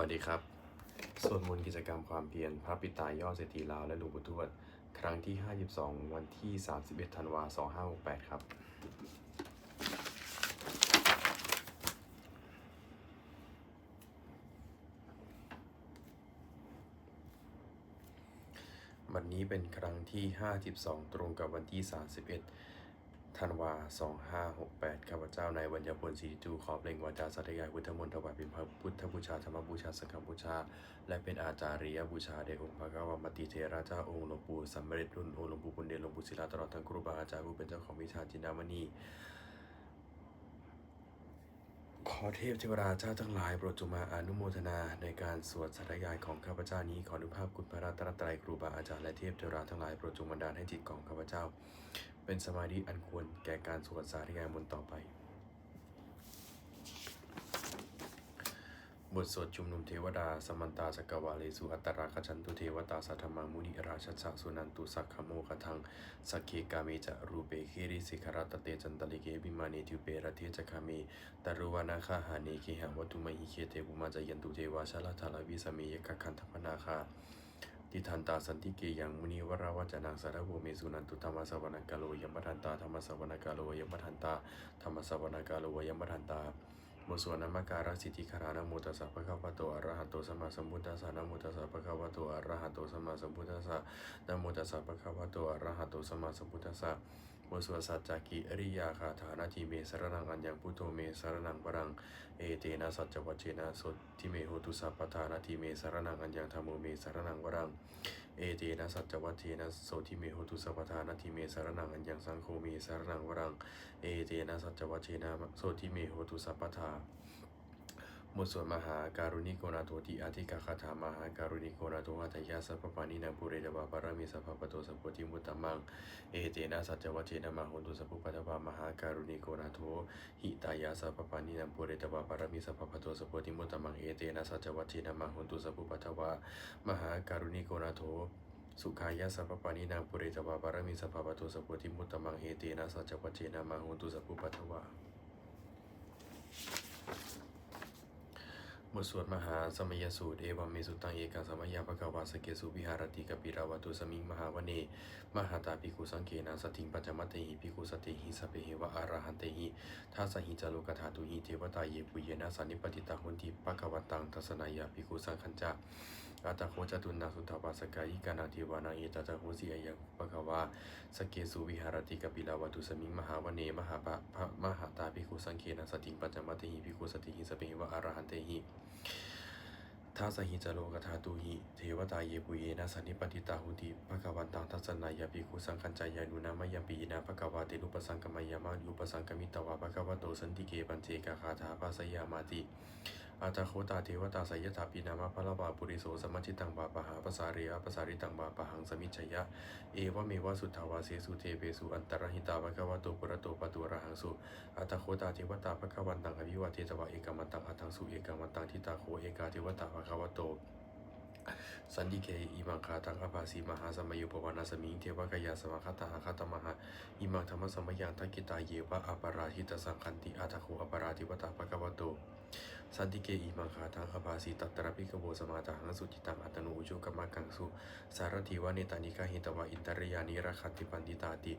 วัสดีครับส่วนมนต์กิจกรรมความเพียรพระปิตายอดเศรษฐีลาวและหลวงปู่ทวด ครั้งที่ 52 วันที่ 31 ธันวาคม2568 ครับ วันนี้เป็นครั้งที่ 52 ตรงกับวันที่ 31 ธันวา 2568 ข้าพเจ้าในวัญญพลศรีจู ขอเพลงวาจาสัตยายพุทธมนต์ถวายเป็นพระพุทธบูชาธรรมบูชาสังฆบูชา และเป็นอาจาริยบูชาแด่องค์พระกวามติเทระเจ้าองค์หลวงปู่สำเร็จรุ่นองค์หลวงปู่บุญเดชหลวงปู่ศิลาตลอดทั้งครูบาอาจารย์ผู้เป็นเจ้าของวิชาจินดามณีขอเทพเทวราเจ้าทั้งหลายโปรดจงมาอนุโมทนาในการสวดสาธยายของข้าพเจ้านี้ขออนุภาพคุณพระรัตนตรัยครูบาอาจารย์และเทพเทวราทั้งหลายโปรดจงบันดาลให้จิตของข้าพเจ้า เป็นสมาธิอันควรแก่การสวดสาธยายมนต์ต่อไป บทสวดชุมนุมเทวดา สมันตาจักวาเลสุอัตตราคชันตุเทวตาสัทธมังมุนิราชสะสุนันตุสักขโมคทังสักเคกาเมจะรูเปเคริสิขรัตเตจันตลิเกบิมาเนติเประเทจคาเมตรุวานาคาหาเนเคหะวัตุมหิเคเทปุมาจยันตุเทวาชลาทาลาวิสเมยกคันธพนาคา ทิทันตาสันติเกยังมุนีวราวจนังสารโวเมสุนันตุธรรมสวรรกาโลยมทันตาธรรมสวรรกาโลยมทันตาธรรมสวรรกาโลยมทันตาโมสวนามาการสิทธิคารานะโมตัสสะภะคะวะโตอะระหะโตสัมมาสัมพุทธัสสะนะโมตัสสะภะคะวะโตอะระหะโตสัมมาสัมพุทธัสสะนะโมตัสสะภะคะวะโตอะระหะโตสัมมาสัมพุทธัสสะ โมสวสัจจกิอริยาคาฐานาทีเมสรนังอัญญังพุทโธเมสรนังวรังเอเตนะสัจจวัชเจนะสดทิเมโหตุสัพทานาทีเมสรนังอัญญังธรรมโมเมสรนังวรังเอเตนะสัจจวัตเชนะโสทิเมโหตุสัพทานาทิเมสารนังอัญญังสังโฆเมสารนังวรังเอเตนะสัจจวัตเชนะโสทิเมโหตุสัพทา มวดสวดมหาการุณิโกนาโทติอาทิกาคาถามหาการุณิโกนาโทอัตยาสัพปานินังปุเรตวาปารมิสัพพปโตสัพพติมุตตมัง เอเตนะสัจวัตเทนะมาโหตุสัพพุปัตวามหาการุณิโกนาโทหิตายาสัพปานินังปุเรตวาปารมิสัพพปโตสัพพติมุตตมัง เอเตนะสัจวัตเทนะมาโหตุสัพพุปัตวามหาการุณิโกนาโทสุขายะสัพปานินางปุเรตวาปารมิสัพพปตุสัพพติมุตตมังเอเตนะสัจวัจเจนะมาหุตุสัพพุปัทวา บทสวดมหาสมัยสูตรเอวามเมสุตังเอกังสมัยยาภควาสเกสุวิหารติกปิราวตุสมิงมหาวเนมหาตาภิกุสังเกนาสติงปัจจมัตเตหิภิกุสติหิสเพหิวะอาราหันเตหิทัสสหิจโลกธาตุหิเทวตาเยปุเยนะสันนิปติตาหุนติภกวตังทัสนายาภิกุสังคัญจาาตาโคจตุนาสุทาปาสกายิกานาเทวานาเอตาตาโหสีอายังปะกวาสเกสุวิหารติกปิลาวัตุสมิงมหาวเนมหาปะพระมหาตาภิกขุสังเคนะสติงปัจจมัตเตหิภิกขุสติหิสเปหิวะอรหันเตหิทัสหิจโลกธาตุหิ เทวตาเยปุเยนะสันนิปติตาหุติภะคะวันตังทัสสนายาภิกขุสังคัญจายานุนามยัมปีนะภะคะวาเตนุปสังกมายามายุปสังกมิตวาภะคะวะโตสันติเกปัญเจกาคาถาภาสยามาติ อาตาโคตาเทวตาสยถาปีนามะพะละบาปุริโสสมัจจิตังบาปะหาภาษาเรียภาษาริตังบาปะหังสมิจฉยะ เอวะเมวะสุทาวาเสสุเทเปสุอันตรหิตาภะคะวะโตปุระโตปะตุระหังสุอาตาโคตาเทวตาภะคะวันตังอภิวาเทตวะเอกามันตังอัตังสุเอกามันตังทิตาโคเอกาเทวตาภะคะวะโตสันติเกอิมังคาตังอภาสีมหาสมัยยุปวานาสมิงเทวกายาสมังคตาหาคตมหาอิมังธรรมสมัยยังทักกิตาเยวะอปาราทิตสังคันติอาตาโคอปาราธิวตาภะคะวะโต สันติเกอิมังคาทังอภาสีตัตระพิกโวสมาตาหังสุจิตังอัตโนอุจุกมะกังสุสารทีวะเนตานิกาหิตวะอินตริยานิรักขัติปันติตาติ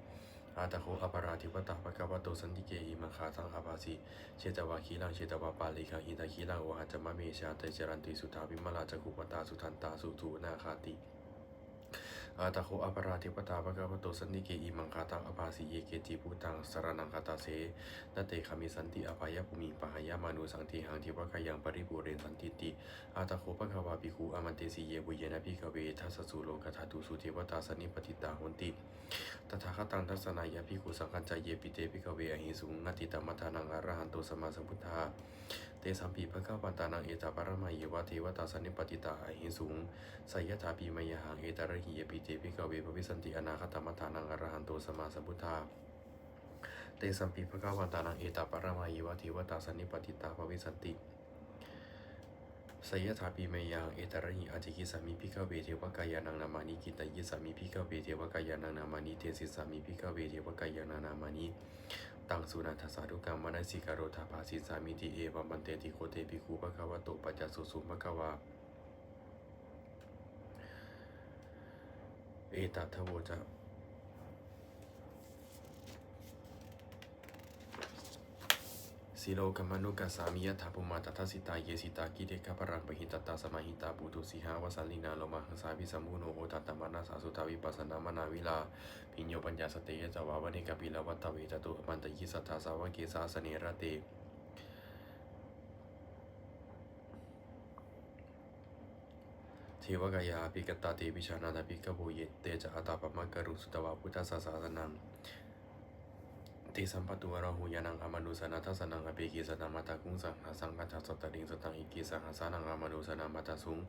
อาตโคอปราธิวตาภะคะวะโตสันติเกอิมังคาทังอภาสีเชตวะคีลังเชตวะปาลิคังอิตะคีลังวะหัจมะเมชาเตจรันติสุทาวิมลาจักขุปตาสุทันตาสุทูนาคาติ อาตาโคอปาราธิปตาภะคะวะโตสันนิเกอิมังคาตังอภาสิเยเกจิภูตังสรนังคาตาเสนเตคามิสันติอภายภูมิปะหายามานุสังติหังทิวะกายังปริบูเรนสันติติอาตาโคภะคะวาปิคูอามันเตสีเยบุเยนะพิกเวทัสสุโลกธาตุสุเทวตาสนิปติตาหุนติตถาคตังทัสนายาภิกขุสังคัญจเยปิเตพิกเวอหิสุงนติตมัทานังอรหันโตสมาสัมพุทธา สัมปีพระคะวันตานังเอตาปรมายวะเทวตาสันนิปติตาอหิสุงไสยถาปีมยหังเอตาระหิยปิเตพิกเวปวิสันติอนาคตมัทานังอรหันโตสมาสัมพุทธาเตสัมปีพระคะวันตานังเอตาปรมายวะเทวตาสันนิปติตาภวิสันติ สยถาปีเมยังเอตระหิอาจิกิสามิพิกเวเทวกายานังนามานิกิตยิสามิพิกเวเทวกายานังนามานิเทศิสามิพิกเวเทวกายานังนามานิตังสุนันทสาธุกรรมมนสิกาโรธาภาสิสามิติเอวัมมันเตติโคเตปิคูปะคะวะโตปัจจสุสุมะคะวะเอตัทโวจะ สิโลกมนุกัสสามิยถาภุมาตทัสสิตาเยสิตากิเดกะปรังปหิตตาสมาหิตาปุตุสิหาวสัลลินาโลมาหังสาวิสัมมุโนโอตัตตมานาสาสุทาวิปัสสนามนาวิลาปิญโยปัญญาสเตยะจาวาวะเนกปิลาวัตตเวจตุอมันตยิสัทธาสาวะเกสาสเนระเตเทวกายาปิกตาเตวิชานาตปิกะโวเยเตจะอัตาปมะกะรุสุตวาพุทธสสาสนัง ติสัมปตุวราหูยานังอามานุสนาทัสนังอเปกิสนามาตาคุงสังหาสังกัจจสตติงสตังอิกิสังหาสานังอามานุสนามาตาสุง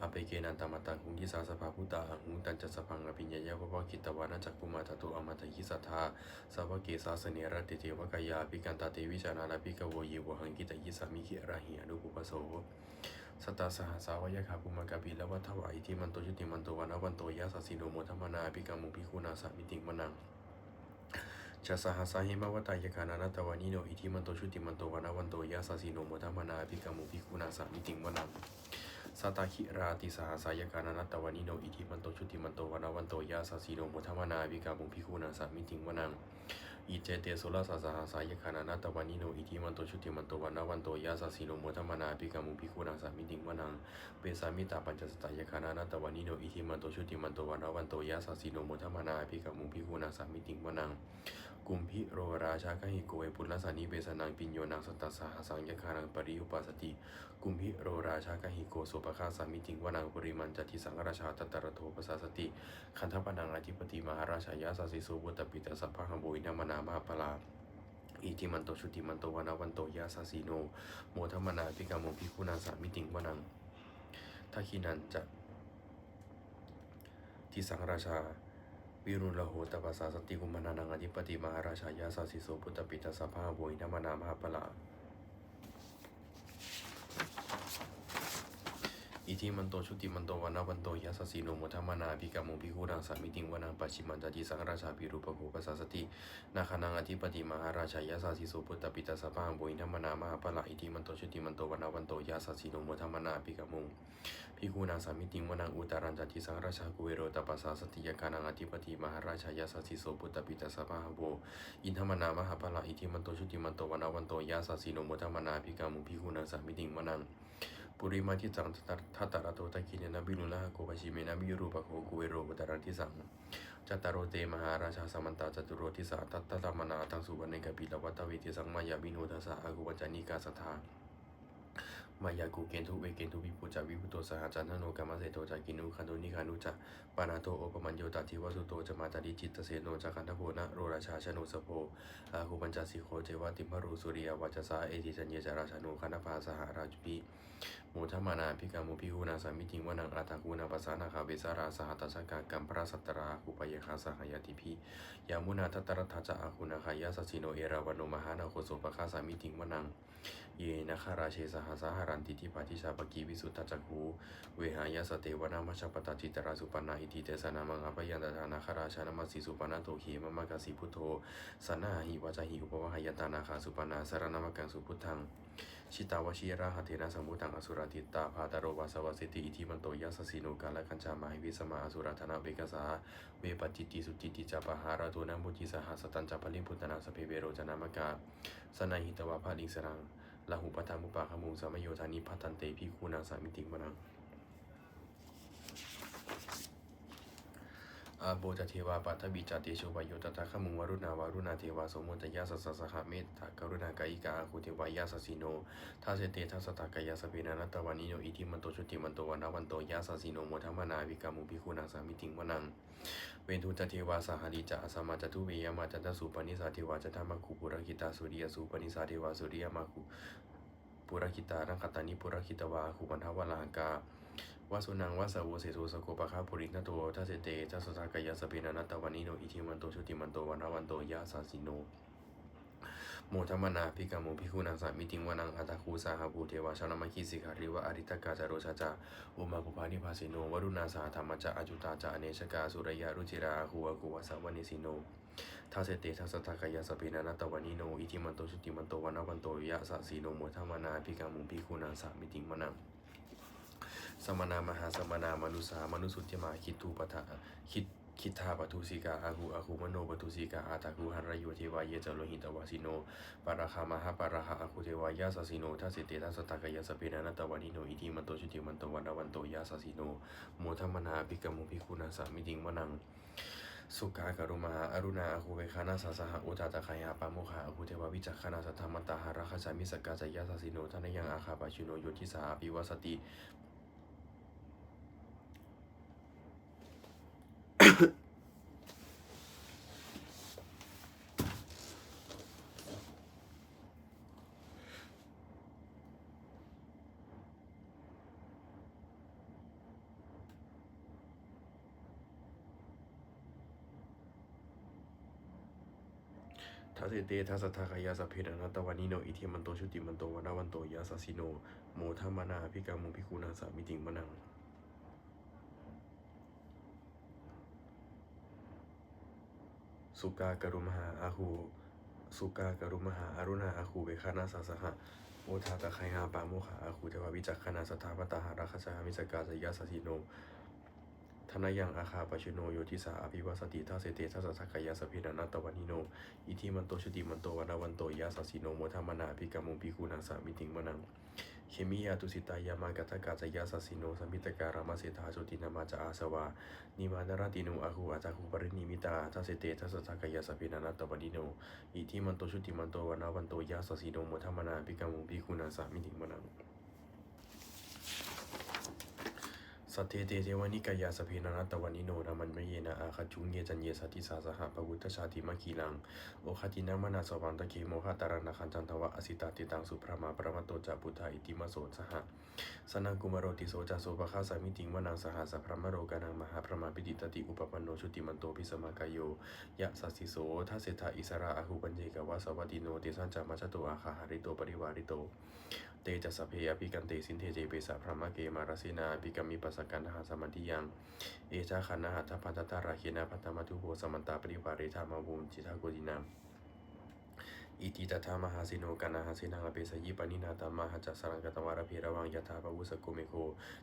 อเปเกนันตมาตาคุงยิสาสภาพุตตาหุงตันจัสพังอภิญญายาวะกิตวานาจักกุมาตตุอมาตยิสัทธาสาวเกสาสเนระเตเทวกายาปิกันตาเตวิชานาลปิกะโวเยวหังกิตยิสามิขิราหิอนุปุปโสสตตาสหสาวยคาปุมกาปิละวัฏวายที่มันโตชุติมันโตวานาวันโตยาสสิโนโมทัมมนาปิกามุปิคุนาสามิติงมนัง จะสหัสาหิมาวตายกานานาตวานิโนอิทิมันโตชุติมันโตวานาวันโตยาสสิโนโมทัมมนาปิกามุปิคุนาสามิติงมนังสตาคิราติสหสายกานานาตวานิโนอิทิมันโตชุติมันโตวานาวันโตยาสสิโนโมทัมมนาปิกามุปิคุนาสามิติงมนังอิเจเตสุลาสาสหสายคานานาตวานิโนอิทิมันโตชุติมันโตวันาวันโตยาสสีโนโมทัมมนาปิกามุปิคุนังสามิติงวนังเปสามิตาปัญจสตายคานานาตวานิโนอิทิมันโตชุติมันโตวันาวันโตยาสสีโนโมทัมมนาปิกามุปิคุนังสามิติงวนัง กุมพิโรราชากหิโกเอปุลสานิเบสนังปิญโยนังสตัสสหสังยคานังปริอุปัสสติ กุมพิโรราชากหิโกโสุปคาสามิติงวนังปริมันจติสังราชาตตระโทปสาสติ คันทปนังอธิปติมหาราชายาสาสิสุบุตปิตสัพพะหังโบยนามนามาปลาอิติมันโตชุติมันโตวนาวันโตยาสาสีโน โมทมนาพิกาโมพิคุนาสามิติงวนังทักขินันจะทิสังราชา วิรุณละโหตปัสสาสติกุมานานังอธิปติมหาราชายาสาสิโสพุทธปิตาสภาโวยนามนามหาปลา อิทิมันโตชุติมันโตวานาวันโตยาสสีโนโมทัมานาภิกามุภิคูนังสามิติงวานังปัจฉิมันจติสังราชาภิรูปโภปสสสตินาคานังอธิปติมหาราชายาสาสิโสพุทธปิตาสะพังโวยนามนามหาปะละอิทิมันโตชุติมันโตวานาวันโตยาสสีโนโมทัมานาภิกามุภิคูนังสามิติงวานังอุตารันจติสังราชากุเวโรตปัสสาสติยาคานังอธิปติมหาราชายาสาสิโสพุทธปิตาสะพังโวอินทมนามหาปะละอิทิมันโตชุติมันโตวานาวันโตยาสสีโนโมทัมานาภิกามุภิคูนังสามิติงวานัง ปุริมาทิตังทัตตาระโตตะกิเนนบิลุละโกปชิเมนะมิรูปะโคกุเวโรปตารันทิสังจัตตารโเตมหาราชาสมันตาจตุโรทิสาตัตตะมนาทังสุวรรณกปิลวัตตเวทิสังมายาบิโนทัสสะอากุปัญจานิกาสทา มายากูเกนทุเวเกนทุวิปุจาวิปุโตสหจันทโนกรรมเสโตจากินุคันโดนิคานุจะปานาโตโอปมัญโยตติวสุโตจะมาตาดิจิตเสโนจักันทโพนะโรราชาชโนสโพอาคูปัญจสิโคเจวติมรุสุริยวัจสาเอติจัญเยจาราชโนคณภาสหราจุปิโมทมานาพิกามุพิหูนาสามิติงวนังอาตากูนาปัสสานาคาเวสาราสหตัชกากัมพระสัตราคุปยคาสหายติพิยามุนาทัตตรทัจจะอาคุณาคายาสสิโนเอราวันโนมหานาโคโสปะคาสามิติงวนังเยนะคาราเชสหสหารันติทิปาทิชาปกีวิสุทธจักหูเวหายาสเตวนามัชปตาจิตราสุปนาอิติเตสนามังอภยันตทานาคาราชานามัสสิสุปนาโตขีมมะกสิพุทโธสนาหิวาจหิอุปวะหยันตานาคาสุปนาสารนามกังสุพุทธังชิตาวชิราหเทนะสัมมุตังอสุรติตาภาตโรวาสวสิติอิทิมันโตยาสสิโนกาลคัญชามาหิวิสมาอสุรธนาเบกสาเวปจิติสุจิติจาปหาราโตนัมบุจิสหสตัญจพลิมพุตนาสเพเวโรจนามกาสนาหิตวาภาลิงสรัง ลาหูปทามุปาขมุงสามโยธานิพัทันเตพิคูนางสามิติวนัง อาโบจเทวาปัทบิจาเตโชวายโยตถาขมุงวรุณาวารุณาเทวาสมุตยาสสสหเมตตากรุณากายิกาอาคุเทวายาสสิโนทัสเสเตทัสตากายาสเปนานัตตวานิโนอิทิมันโตชุติมันโตวานาวันโตยาสสิโนโมทัมมานาวิกามุพิคูนังสามิติงวนัง เวทุตเทวาสหริจาสมาจตุเวยามาจันตสุปนิสาเทวาจันทมาคุปุรคิตาสุริยสุปนิสาเทวาสุริยมาคุปุรคิตารังคตานิปุรคิตวาคุปันทวาลาหกา วาสุนังวาสาวเสตุสโกปะคาปุรินโตทัสเสเตทัสสะกายสเปนานัตตวานิโนอิทิมันโตชุติมันโตวานาวันโตยาสาสิโนโมทัมมนาพิกามุพิคุนังสามิติงวานังอัตคูสาหภูเทวาชานามาคิสิการิวะอริตกาจาโรชาจาอุมาปุปานิภาสิโนวรุณาสาธรรมจาอจุตาจาเนชกาสุรยารุจิราหูวกุวสาวนิสิโนทัสเสเตทัสสะทากายาสปินานาตวานิโนอิทิมันโตชุติมันโตวานาวันโตยะสะสีโนโมทัมมนาพิกามุพิคุนังสามิติงวานัง สมณามหาสมณามนุสามนุสุทธิมาคิดตูปะทะคิดคิดทาปทุสิกาอาหูอาหูมโนปทุสิกาอาตาคูหันรโยเทวายเจโลหิตวาสิโนปาราคามหาปาราหาอาคูเทวายาสสิโนทัสสิเตทัสตากายสเปนานาตวานิโนอิทิมันโตชุติมันโตวันาวันโตยาสสิโนโมทัมมนาภิกขมุภิกขุนาสามิติงวนังสุกากรุมหาอรุณาอคูเวคานาสาสหอุตาตะคายาปาโมคาอคูเทววิจักขณาสัทธามันตาหาราคาจามิสกาจายาสสิโนทานยังอาคาปาชิโนโยทิสาปิวสติ ทัสเตทัสสทากายาสพเพดานาตวานิโนอิทิมันโตชุติมันโตวนาวันโตยาสสิโนโมทัมมานาภิกามุภิกุนาสามิติงมนัง สุกากรุมหาอาหูสุกากรุมหาอารุณาอาหูเวคานาสาสหะโอทาตะไคหาปาโมขะอาหูเทววิจักขณาสถาปตาหาราคาสามิสกาจายาสสิโนทนายังอาคาปชโนโยติสาอภิวาสติทัสเสตทัสสะกายาสพเพดานาตวานิโน อิทิมันโตชุติมันโตวันาวันโตยาสสิโนโมทัมมนาภิกามุภิกุนังสามิติงมนัง เคมิยาตุสิตายามากัตกาจายาสสิโนสัมมิตการามาเสธาสุตินามาจาอาสวานิมานารติโนอาหูอาจาคูปรินิมิตาทัสเตทัสสะกายาสพินานาตบดิโนอิทิมันโตชุติมันโตวนาวันโตยาสสิโนโมทัมนาภิกามุภิกุนังสามิติมนัง สัทเทเตเทวานิกายาสพเพนานัตวันนิโนนามันมเยนะอาคาจุงเยจันเยสัตติสาสหะปะวุตชาติมะคีลัง โอคตินามนาสวันตะเคโมหะตารานาคันจันทวะอสิตาติตังสุพระมาประมาโตจาพุทธาอิติมาโสสหะสนังกุมารโรติโสจาโสภคาสามิติงวนังสหสพระมโรกานังมหาพระมาปิติตติอุปปันโนชุติมันโตพิสมากายโยยะสัสสิโสทัสเสทาอิสราอาหุปัญเจกวาสวัตติโนเตสันจามาชโตอาคาหาริโตปริวาริโต เตจัสสพเพอภิกันเตสินเทเจเปสะพระมะเกมารสินาภิกามิปัสสกันหาสมันติยัง เอจาคันนาหัตถพันตตาราเคนะพัตตมัตุโภสมันตาปริวาริธามาวุมจิตาโกดินามอิติตถามหาสิโนกานาหาสินาเปสยิปนินาตามหัจจสรังกตวารเพระวังยถาปวุสโกเมโค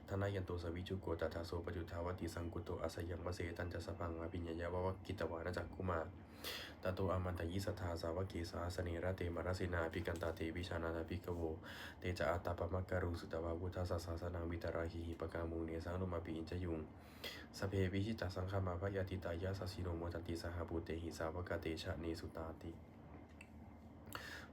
ทนายันโตสวิจุโกตถาโสปจุทาวติสังกุโตอาสยังวเสตันจะสพังอภิญญาววกิตวานะจักกุมา ตโตอามันตยิสทธาสาวกีสาสเนระเตมรสินาภิกันตาเตวิชานาตาภิกโว เตจะอาตาปมกการุสุตวาพุทธาสสาสนังวิตราหิหิปกามุงเนสังนุมาปีอินจยุงสเพวิชิตาสังฆมาพยาติตายาสสิโนโมทันติสหบุเตหิสาวกาเตชะเนสุตาติ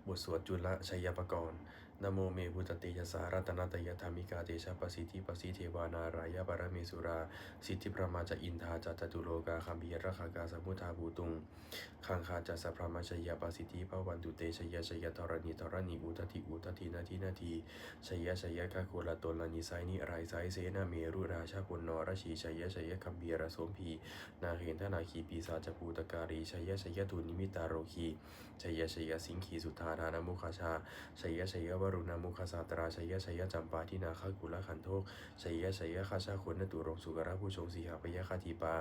บทสวดจุลชัยปกรณ์ นโมเมพุตติยสารัตนตยธรรมิกาเตชะปสิทธิปสิเทวานารายะปรเมสุรา สิทธิพระมาจะอินทาจัตตุโลกาคัมภีรคากาสมุทาภูตุงคังคาจัสพระมาชยปสิทธิพระวันตุเตชยชยธรณีธรณีอุทติอุทตินาทีนาทีชยชยกะโคลตนลนิไซนิไรไซเสนาเมรุราชาปุณนรชีชยชยคัมภีรสมพีนาเห็นทนาคีปีศาจภูตการีชยชยตุนิมิตาโรคีชยชยสิงคีสุธาธานามุขชาชยชยวรุณามุขสาตราชัยยะชัยยะจำปาทินาคกุลขันโทกชยยะชัยข้าชาคนนตุรงสุกระผู้ชงสีหาปยคาทีปา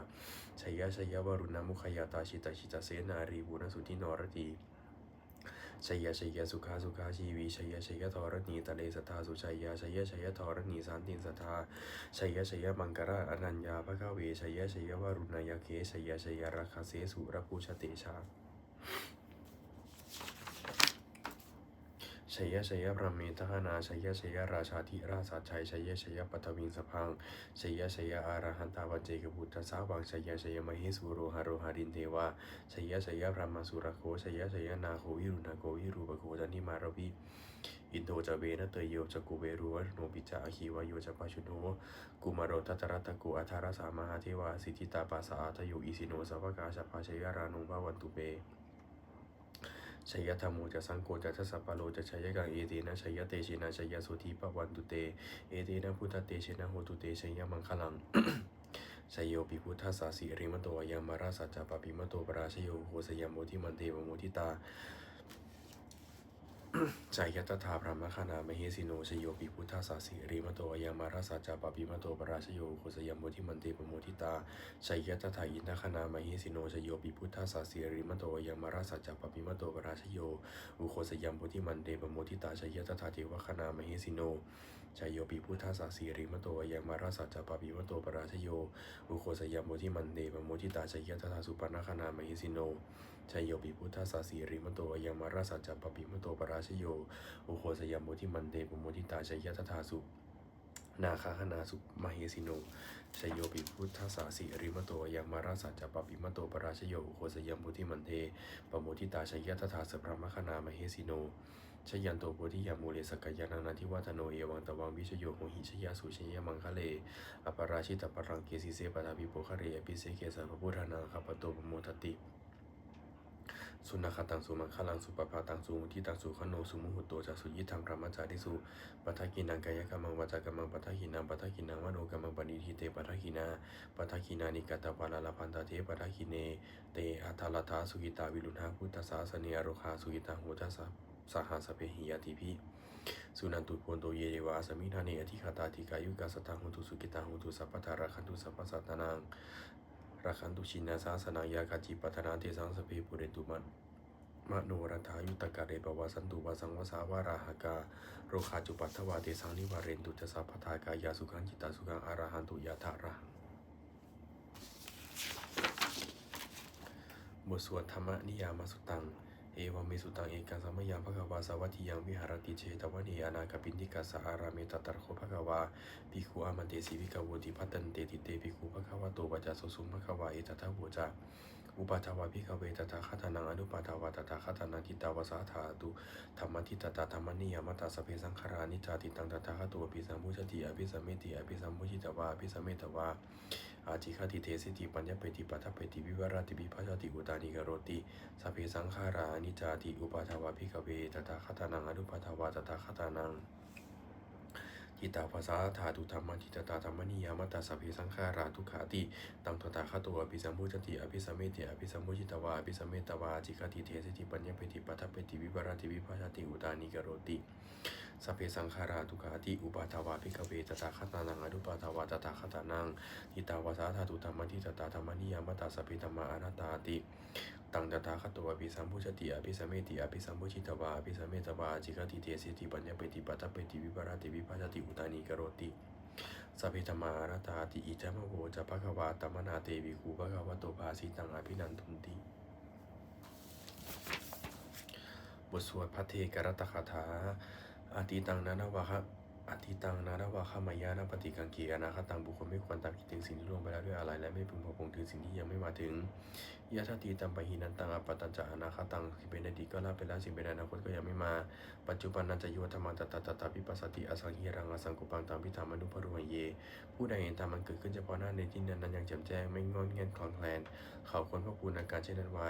ชัยยะชัยยะวรุณามุขยาตาชิตาชิตาเสนารีบุณสุทินรตีชัยยชัยสุขาสุขาชีวีชัยยชัยธรณีตะเลสทธาสุชัยยาชยยชัยธรณีสานตินสทธาชัยยชัยมังกระอนัญญาภคเวชัยยชัยวรุณายเคชัยยชัยราคาเสสุรภูชเตชา ชัยชัยพระเมตหนาชัยชัยราชาธิราชาชัยชัยชัยปัทวิงสพังชัยชัยอารหันตาวันเจกบุตรสาวังชัยชัยมเหสุโรหาโรหารินเทวาชัยชัยพระมาสุรโคชัยชัยนาโควิรุณาโควิรูปโคจันทิมารวิอินโดจเวนะเตยโยจกุเวรุวัฒโนปิจาอคีวายโยจปาชุโนกุมารโรทัตระตะกุอัทารสามหาเทวาสิทธิตาปัสสะอาทโยอิสิโนสัพพกาชปาชยารานุภาวันตุเป ชัยธรรมโมจะสังโฆจะทัสสะปะโลจะชัยกังเอเตนะชัยเตชินะชัยโสธีปวันตุเต เอเตนะพุทธเตชินะโหตุเตชัยมังคลังชัยโยปิพุทธาสาสิริมโตยามาราสัจจปปิมโตปราชโยโหสยามโมทิมันเทวโมทิตา จายตถาพระมคณามเหสิโนชโยปิพุทธาสาสิริมโตยังมาราสาจาปปิมโตปราชโยโคสยมโมทิมันเตปโมทิตาชัยตถาอินทคณามเหสิโนชโยปิพุทธาสาสิริมโตยังมาราสาจาปปิมโตปราชโยอุโคสยมโมทิมันเตปโมทิตาชัยตถาเทวคณามเหสิโนชัยโยปิพุทธาสาสิริมโตยังมาราสาจาปปิมโตปราชโยอุโคสยมโมทิมันเตปโมทิตาชัยตถาสุปนคณามเหสิโน ชัยโยปิพุทธาสาสีริมโตยังมาราสัจจปปิมโตปราชโยโอโคสยามโมทิมันเดปโมทิตาชัยยตถาสุนาคาหนาสุมาเหสิโนชยโยปิพุทธาสาสีริมโตยังมาราสัจจปปิมโตปราชโยโอโคสยามโมทิมันเดปโมทิตาชยยตถาสพระมคณามเหสิโนชยันโตโพธิยามูเลสกยานานาทิวัฒโนเอวังตวังวิชโยโหหิชยาสุชยมังคะเลอปราชิตปรังเกสิเสปทาภิโปคะเรอภิเสเกสัพพุทธานังคปโตปโมทติ สุนัขตังสุมังคลังสุปภาตังสุมุทิตังสุขโนสุมุหุโตจัสุยิทังพระมัจจาริสุปัทกินังกายกรรมังวาจากรรมังปัทกินังปัทกินังวโนกรรมังปณิทิเตปัทกินาปัทกินานิกตวาลาลพันตาเทปัทกิเน เตอัทาลทาสุกิตาวิลุณหาพุทธสาสเนอโรคาสุกิตาโหทัสสะสหสเพหิยติพิสุนันตุโพนโตเยเดวาสมินาเนอธิคาตาธิกายุกาสตังหุตุสุกิตาหุตุสัพพทาราคันตุสัพพสัตตานัง ราขันตุชินาสาสนายาคาจิปัฒนาเทสังสพเพปุเรตุมันมโนรัฐายุตกะเรปวาสันตุวาสังวสาวาราหกาโรคาจุปัทวาเตสังนิวาเรนตุจะสัพพทากายาสุขังจิตาสุขังอาราหันตุยาธาระบทสวดธรรมนิยามสุตัง เอวามสุตังเอกัสัมมยังภะควาสวัติยังวิหารติเชตวันีอนาคปินทิกาสาอารามิตตรโคภะควาภิกขุอามันเตสีวิกาโวติพัตันเตติเตภิกขุภะควาโตปัจจสุสุภะคะวาเอตถะโวจา อุปาทวาพิกเวตถาคตานังอนุปาทวาตถาคตานังทิตาวสาธาตุธรรมทิตตาธรรมนิยมตาสเพสังขารานิจาติตังตถาคตัวอภิสัมมุชติอภิสัมเมติอภิสัมมุชิตวาอภิสัมเมตวาอาจิคติเทสิติปัญญเปติปัทถเปติวิวราติวิภัชติอุตานิกโรติสเพสังขารานิจาติอุปาทวาพิกเวตถาคตานังอนุปาทวาตถาคตานัง ทิตาภาษาธาตุธรรมทิตตาธรรมนิยามตาสัพเพสังขาราทุขาติตังตาคตอภิสัมพุจติอภิสัมเมติอภิสัมมุจิตวาอภิสัมเมตวาจิกติเทสติปัญญเปติปัทถเปติวิปารติวิภาชติอุตานิกโรติสัพเพสังขาราทุขาติอุปาทวาภิกเวตถาคตานังอนุปาทวาตถาคตานังทิตาภาษาธาตุธรรมทิตตาธรรมนิยามตาสัพเพธรรมาอนัตตาติ ตังตถาคตอภิสัมพุจติอภิสัมเมติอภิสัมมุจิตวาอภิสัมเมตวาจิกติเทสติปัญญเปติปัทถเปติวิปารติวิภาชติอุตานิกโรติสัพพิธรรมาราตาติอิจามโวจะภะควาตมนาเตวิคูภะควะโตภาสิตังอภินันทุนติบทสวดพระเทกรตคาถาอาทิตังนานาวะคะ อาทิตังนานาวะคะมายานาปฏิกังกีอนาคตังบุคคลไม่ควรตามคิดถึงสิ่งที่ล่วงไปแล้วด้วยอะไร และไม่พึงพอคงถึงสิ่งที่ยังไม่มาถึงยะทัตติตัมปะหินันตังอปตัญจะอนาคตังสิ่งเป็นอดีตก็ลาไปแล้วสิ่งเป็นอนาคตก็ยังไม่มา ปัจจุบันนันจะโยธรรมันตตตตาพิปัสสติอสังหิรังอสังกุปังตามพิธามานุปรุหเย ผู้ใดเห็นธรรมมันเกิดขึ้นเฉพาะหน้าในที่นั้นนั้นยังแจ่มแจ้งไม่งอนเงียนคลอนแคลนเขาควรพระปูนอาการเช่นนั้นไว้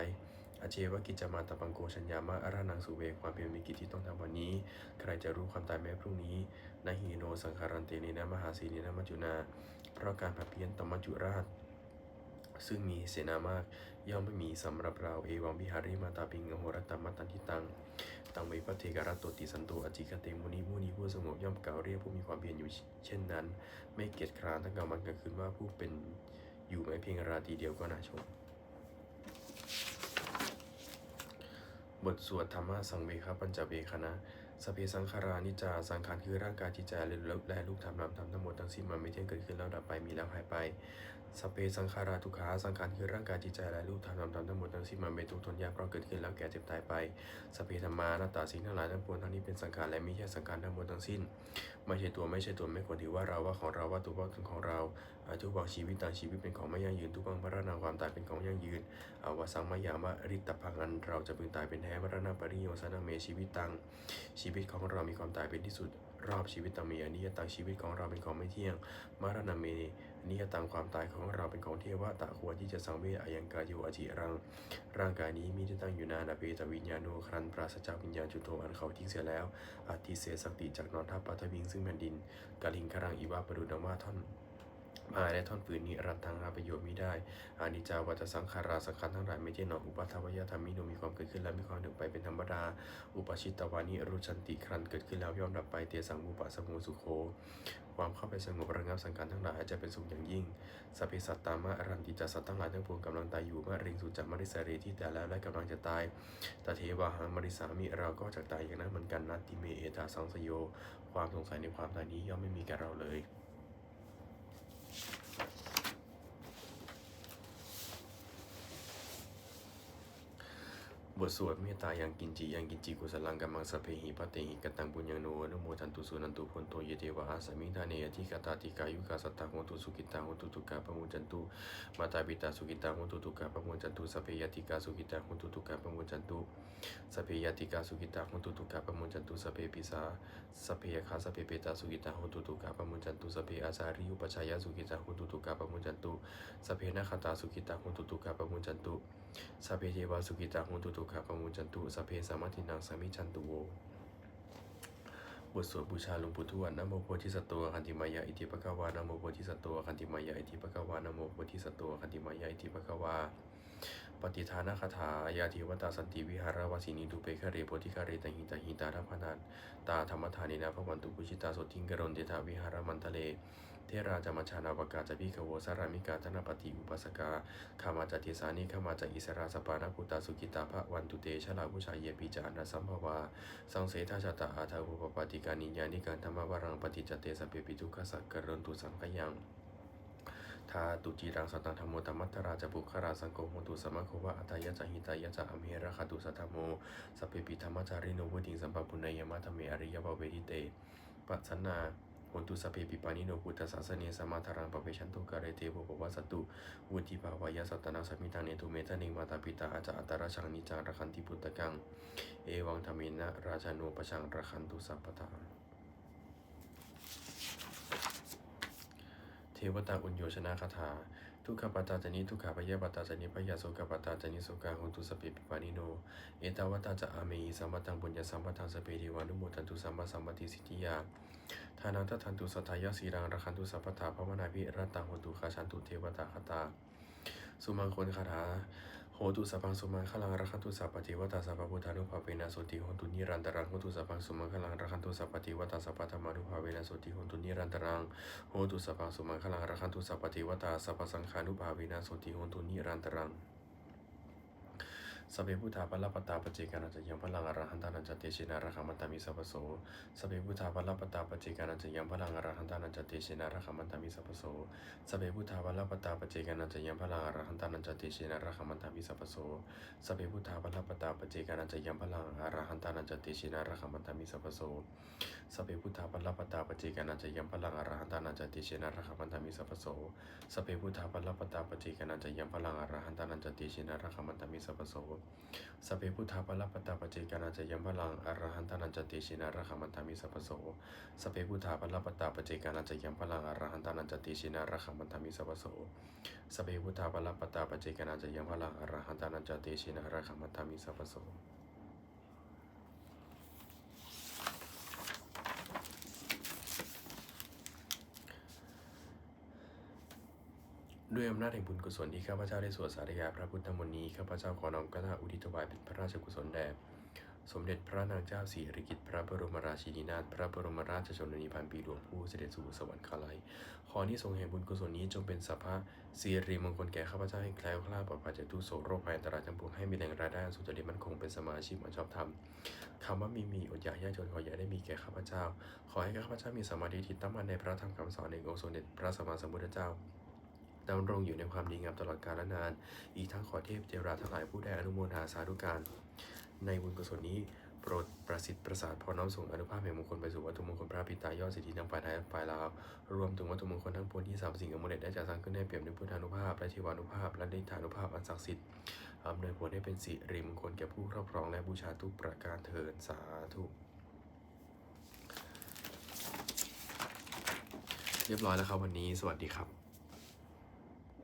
อาเจวกิจมาตปังโกชัญญามะอารานังสุเวความเป็นมีกิจที่ต้องทำวันนี้ ใครจะรู้ความตายแม้พรุ่งนี้ นาฮีโนสังขารันเตนีนะมหาสีนีนะมัจจุนา เพราะการผัดเพี้ยนตมัจจุราช ซึ่งมีเสนามาก ย่อมไม่มีสำหรับเราเอวังวิหาริมาตาปิงโหรตตมัตันทิตังตังเวปเทกรัตโตติสันโตอจิกเตมุนีมุนีผู้สงบย่อมกล่าวเรียกผู้มีความเพียรอยู่เช่นนั้น ไม่เกียจคร้านทั้งกลางวันกลางคืนว่าผู้เป็นอยู่ไม่เพียงราตรีเดียวก็น่าชมบทสวดธรรมะสังเวคปัญจเวคนะ สเพสังขารานิจา สังขารคือร่างกายจิตใจและและลูกธรรมนามธรรมทั้งหมดทั้งสิ้นมันไม่เที่ยงเกิดขึ้นแล้วดับไปมีแล้วหายไป สเพสังขาราทุกขาสังขารคือร่างกายจิตใจและลูกธรรมนามธรรมทั้งหมดทั้งสิ้นมันเป็นทุกข์ทนยากเพราะเกิดขึ้นแล้วแก่เจ็บตายไปสเพธรรมานาตตาสิ่งทั้งหลายทั้งปวงทั้งนี้เป็นสังขารและไม่ใช่สังขารทั้งหมดทั้งสิ้น ไม่ใช่ตัวไม่ใช่ตนไม่ควรถือว่าเราว่าของเราว่าตัวว่าเป็นของเราอาทุกวังชีวิตต่างชีวิตเป็นของไม่ยั่งยืนทุกวังพระนาความตายเป็นของยั่งยืนอาวสังมายามะริตตพังอันเราจะพึงตายเป็นแท้มรณะปริโยสนาเมชีวิตตังชีวิตของเรามีความตายเป็นที่สุดรอบชีวิตตังมีอนิยตังชีวิตของเราเป็นของไม่เที่ยงมรณะเม นิยตังความตายของเราเป็นของเทวะตะควรที่จะสังเวชอายังกายโยอจิรัง ร่างกายนี้มีที่ตั้งอยู่นานอเปตวิญญาณโนครันปราศจากวิญญาณจุโทอันเขาทิ้งเสียแล้วอาทิเสสักติจากนอนทับปัทวิงซึ่งแผ่นดินกาลิงครังอีวาปรุดังว่าท่อน อาได้ท่อนฝืนนี้รันทังหาประโยชน์มิได้อานิจจาวัตสังขาราสังขารทั้งหลายไม่ใช่หนออุปาทวยธรรมิโนมีความเกิดขึ้นแล้วมีความถึงไปเป็นธรรมดา อุปชิตตวานิรุชันติครันเกิดขึ้นแล้วย่อมดับไปเตสังมุปะสมุสุโคความเข้าไปสงบระงับสังขารทั้งหลายจะเป็นสุขอย่างยิ่งสัพเพสัตตามะอรันติจัสัตทั้งหลายทั้งปวงกำลังตายอยู่มะริงสุจักมริสารีที่แต่แล้วและกำลังจะตายตาเทวาหังมริสามิเราก็จะตายอย่างนั้นเหมือนกันนัตติเมเอตาสังสโย ความสงสัยในความตายนี้ย่อมไม่มีแก่เราเลย บทสวดเมตตายังกินจิยังกินจิกุสลังกัมมังสพเพหิปะเตหิกตังบุญญโนอนุโมทันตุสุนันตุพนโตเยเทวะอาสมิทาเนยทิกตาติกายุกาสตตังโหตุสุกิตังโหตุตุกาปะมุจันตุมาตาปิตาสุกิตังโหตุตุกาปะมุจันตุสพเพยติกาสุกิตังโหตุตุกาปะมุจันตุสพเพยติกาสุกิตังโหตุตุกาปะมุจันตุสพเพปิสาสพเพยคาสพเพเปตาสุกิตังโหตุตุกาปะมุจันตุสพเพอาสาริยุปชายาสุกิตังโหตุตุกาปะมุจันตุสพเพนาคตาสุกิตังโหตุตุกาปะมุจันตุสเพเทวาสุกิตาโหตุตุกาปะมุจันตุสเพสามัตินังสามิจันตุโวบทสวดบูชาหลวงปู่ทวดนะโมโพธิสัตว์คันติมายะอิติปะกวานะโมโพธิสัตว์คันติมายะอิติปะกวานะโมโพธิสัตว์คันติมายะอิติปะกวาปฏิทานคาถายาธิวตาสันติวิหารวสินีดุเปคะเรโพธิคาเรตหิตาหิตาทัพนันตาธรรมทานินาพวันตุกุชิตาสติงกรณเดทาวิหารมันทะเล เทราจามัชานาวกาจพิขโวสารามิกาธนปฏิอุปัสกาขามาจากเทสานิขามาจากอิสราสปานาปุตาสุกิตาภะวันตุเตชลาผู้ชายเยปิจานะสัมภวาสังเสทาชาตาอาทาวุปปาติกานิญานิการธรรมวรังปฏิจเตสเพปิทุกขสักกรณตุสังขยังทาตุจีรังสตังธรรมโมธรรมัตราจะบุคราสังโฆโหตุสมะโควะอัตยะจะหิตายะจะอเมระคตุสัทธโมสัพเพปิธรรมจาริโนวุติงสัมปปุณยมะธเมอริยบาเวทิเต ปัสนา โอตุสัพเพปิปานิโนพุทธศาสเนสมาธารังปะเปชันตุกะเรเตโภปวะสตุวุติภาวายสัตนาสมิทางเนตุเมทะนิมาตาปิตาอาจาอัตตราชังนิจังระคันติพุตตะกัง เอวังธรรมินะราชานุปชังระคันตุสัพพทาเทวตาอุญโยชนะคาถา ทุกขปตาจนิทุกขปยปตาจนิปยาโสกปตาจนิโสกาหุตุสพเปปิปานิโน เอตาวตาจะอาเมีสัมปตังบุญญาสัมปตังสเปริวานุโมทันตุสัมมาสัมปติสิทธิยาทานังทัตันตุสัทธายาสีรังระคันตุสัพพทาภวนาภิรัตตังหุตุคาชันตุเทวตาคตา สุมังคนคาถา โหตุสัพพังสุมังคลังรักขันตุสัพปฏิวัตาสัพพพุทธานุภาเวนะโสติโหตุนิรันตรังโหตุสัพพังสุมังคลังรักขันตุสัพปฏิวัตาสัพพธรรมานุภาเวนะโสติโหตุนิรันตรังโหตุสัพพังสุมังคลังรักขันตุสัพปฏิวัตาสัพพสังขานุภาเวนะโสติโหตุนิรันตรัง สเพพุทธาปลปตาปเจกานัจยังพลังอรหันตานันจเตชินาระคัมมันตามิสัพโสสเพพุทธาปลปตาปเจกานัจยังพลังอรหันตานันจเตชินาระคัมมันตามิสัพโสสเพพุทธาปลปตาปเจกานัจยังพลังอรหันตานันจเตชินาระคัมมันตามิสัพโสสเพพุทธาปลปตาปเจกานัจยังพลังอรหันตานันจเตชินาระคัมมันตามิสัพโสสเพพุทธาปลปตาปเจกานัจยังพลังอรหันตานันจเตชินาระคัมมันตามิสัพโสสเพพุทธาปลปตาปเจกานัจยังพลังอรหันตานันจเตชินาระคัมมันตามิสัพพโสสเพพุทธาปลปตาปเจกานาจยมพลังอรหันตานันจติชินาระคามันตามิสัพโสสเพพุทธาปลปตาปเจกานาจยมพลังอรหันตานันจติชินาระคามันตามิสัพโสสเพพุทธาปลปตาปเจกานาจยมพลังอรหันตานันจติชินาระคามันตามิสัพโส ด้วยอำนาจแห่งบุญกุศลที่ข้าพเจ้าได้สวดสาธยายพระพุทธมนต์นี้ข้าพเจ้าขอน้อมกราบอุทิศถวายเป็นพระราชกุศลแด่สมเด็จพระนางเจ้าสิริกิติ์พระบรมราชินีนาถพระบรมราชชนนีพันปีหลวงผู้เสด็จสู่สวรรคาลัย ขอที่ทรงแห่งบุญกุศลนี้จงเป็นสัพพะสิริมงคลแก่ข้าพเจ้าให้แคล้วคลาดปลอดภัยจากทุกโศกโรคภัยอันตรายทั้งปวงให้มีแหล่งรายได้สุจริตมั่นคงเป็นสมาชีพอันชอบธรรมคำว่ามีมีอดอยากยากจนขออย่าได้มีแก่ข้าพเจ้า ขอให้ข้าพเจ้ามีสมาธิที่ตั้งมั่นในพระธรรมคำสอนในองค์สมเด็จพระสัมมาสัมพุทธเจ้า ดำรงอยู่ในความดีงามตลอดกาลและนาน อีกทั้งขอเทพเจราทั้งหลายผู้ได้อนุโมทนาสาธุการ ในบุญกุศลนี้โปรดประสิทธิ์ประสาทพอน้อมส่งอนุภาพแห่งมงคลไปสู่วัตถุมงคลพระปิตายอดสิทธิทั้งฝ่ายไทยและฝ่ายลาวรวมถึงวัตถุมงคลทั้งปวงที่สามสิ่งอมฤตได้จัดสร้างขึ้นให้เปี่ยมด้วยพุทธานุภาพและชีวานุภาพ และฤทธานุภาพอันศักดิ์สิทธิ์อำนวยผลให้เป็นสิริมงคลแก่ผู้ครอบครองและบูชาทุกประการเถิดสาธุเรียบร้อยแล้วครับวันนี้สวัสดีครับ